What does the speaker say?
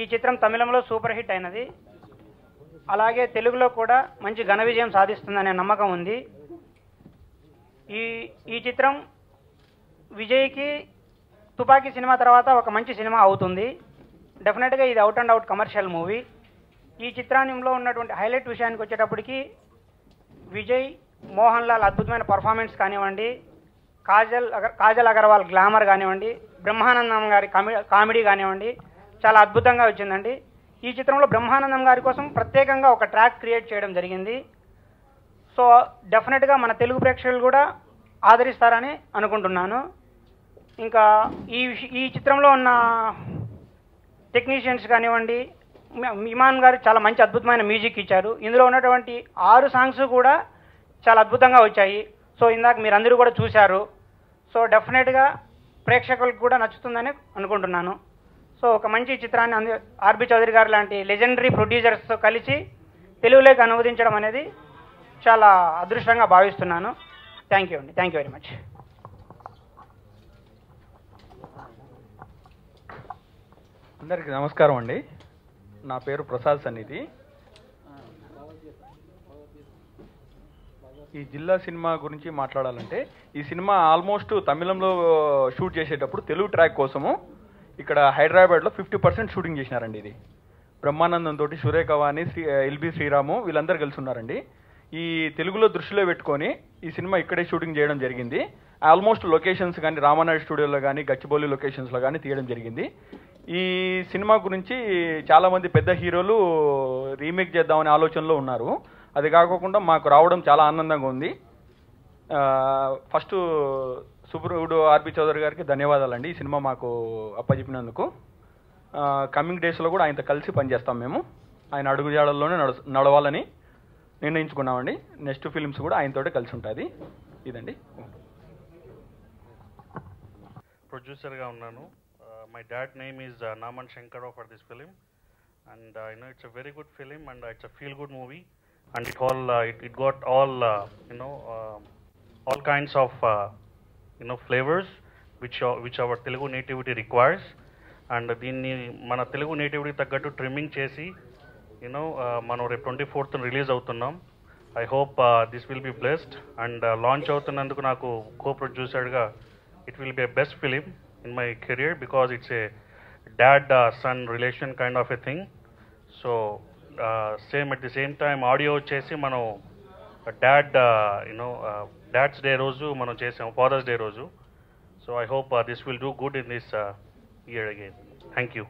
ఈ చిత్రం తమిళంలో సూపర్ హిట్ అయినది. అలాగే తెలుగులో కూడా మంచి ఘన విజయం సాధిస్తుందనే నమ్మకం ఉంది. ఈ ఈ చిత్రం విజయ్కి తుపాకీ సినిమా తర్వాత ఒక మంచి సినిమా అవుతుంది. డెఫినెట్గా ఇది out and out commercial movie ఈ చిత్రాంగంలో ఉన్నటువంటి హైలైట్ విషయానికి వచ్చేటప్పటికి విజయ్ మోహన్ లాల్ అద్భుతమైన పర్ఫార్మెన్స్ కానివ్వండి కాజల్ అగర్ కాజల్ అగర్వాల్ గ్లామర్ కానివ్వండి బ్రహ్మానందం గారి కామె కామెడీ కానివ్వండి చాలా అద్భుతంగా వచ్చిందండి. ఈ చిత్రంలో బ్రహ్మానందం గారి కోసం ప్రత్యేకంగా ఒక ట్రాక్ క్రియేట్ చేయడం జరిగింది. సో డెఫినెట్గా మన తెలుగు ప్రేక్షకులు కూడా ఆదరిస్తారని అనుకుంటున్నాను. ఇంకా ఈ ఈ చిత్రంలో ఉన్న టెక్నీషియన్స్ కానివ్వండి ఇమాన్ గారు చాలా మంచి అద్భుతమైన మ్యూజిక్ ఇచ్చారు. ఇందులో ఉన్నటువంటి ఆరు సాంగ్స్ కూడా చాలా అద్భుతంగా వచ్చాయి. సో ఇందాక మీరు అందరూ కూడా చూశారు. సో డెఫినెట్గా ప్రేక్షకులకు కూడా నచ్చుతుందని అనుకుంటున్నాను. సో ఒక మంచి చిత్రాన్ని అంది ఆర్బి చౌదరి గారు లాంటి లెజెండరీ ప్రొడ్యూసర్స్తో కలిసి తెలుగులోకి అనువదించడం అనేది చాలా అదృష్టంగా భావిస్తున్నాను. థ్యాంక్ యూ అండి. థ్యాంక్ యూ వెరీ మచ్ అందరికీ నమస్కారం అండి. నా పేరు ప్రసాద్ సన్నిధి. ఈ జిల్లా సినిమా గురించి మాట్లాడాలంటే ఈ సినిమా ఆల్మోస్ట్ తమిళంలో షూట్ చేసేటప్పుడు తెలుగు ట్రాక్ కోసము ఇక్కడ హైదరాబాద్లో ఫిఫ్టీ పర్సెంట్ షూటింగ్ చేసినారండి ఇది. బ్రహ్మానందం తోటి సురేఖవాణి శ్రీ ఎల్బి శ్రీరాము వీళ్ళందరూ కలిసి ఉన్నారండి ఈ తెలుగులో దృష్టిలో పెట్టుకొని ఈ సినిమా ఇక్కడే షూటింగ్ చేయడం జరిగింది. ఆల్మోస్ట్ లొకేషన్స్ కానీ రామానాయుడు స్టూడియోలో కానీ గచ్చిబౌలి లొకేషన్స్లో కానీ తీయడం జరిగింది. ఈ సినిమా గురించి చాలామంది పెద్ద హీరోలు రీమేక్ చేద్దామనే ఆలోచనలో ఉన్నారు. అది కాకుండా మాకు రావడం చాలా ఆనందంగా ఉంది. ఫస్ట్ సుబ్రహుడు ఆర్బి చౌదరి గారికి ధన్యవాదాలండి. ఈ సినిమా మాకు అప్పచెప్పినందుకు కమింగ్ డేస్లో కూడా ఆయనతో కలిసి పనిచేస్తాం మేము. ఆయన అడుగుజాడల్లోనే నడు నడవాలని నిర్ణయించుకున్నామండి. నెక్స్ట్ ఫిలిమ్స్ కూడా ఆయనతోటే కలిసి ఉంటుంది. ఇదండి. ప్రొడ్యూసర్గా ఉన్నాను. My dad name is Naman Shankararao for this film and I know it's a very good film and it's a feel good movie and it all it it got all you know all kinds of you know flavours which which our Telugu nativity requires and దీన్ని మన Telugu nativity తగ్గట్టు trimming చేసి you know మనం రేపు twenty fourth release అవుతున్నాం. I hope this will be blessed and launch అవుతున్నందుకు నాకు కో ప్రొడ్యూసర్గా it will be a best film in my career because it's a dad son relation kind of a thing so same at the same time audio వచ్చేసి మనం dad you know dad's day రోజు మనం చేసాం father's day రోజు. So I hope this will do good in this year again thank you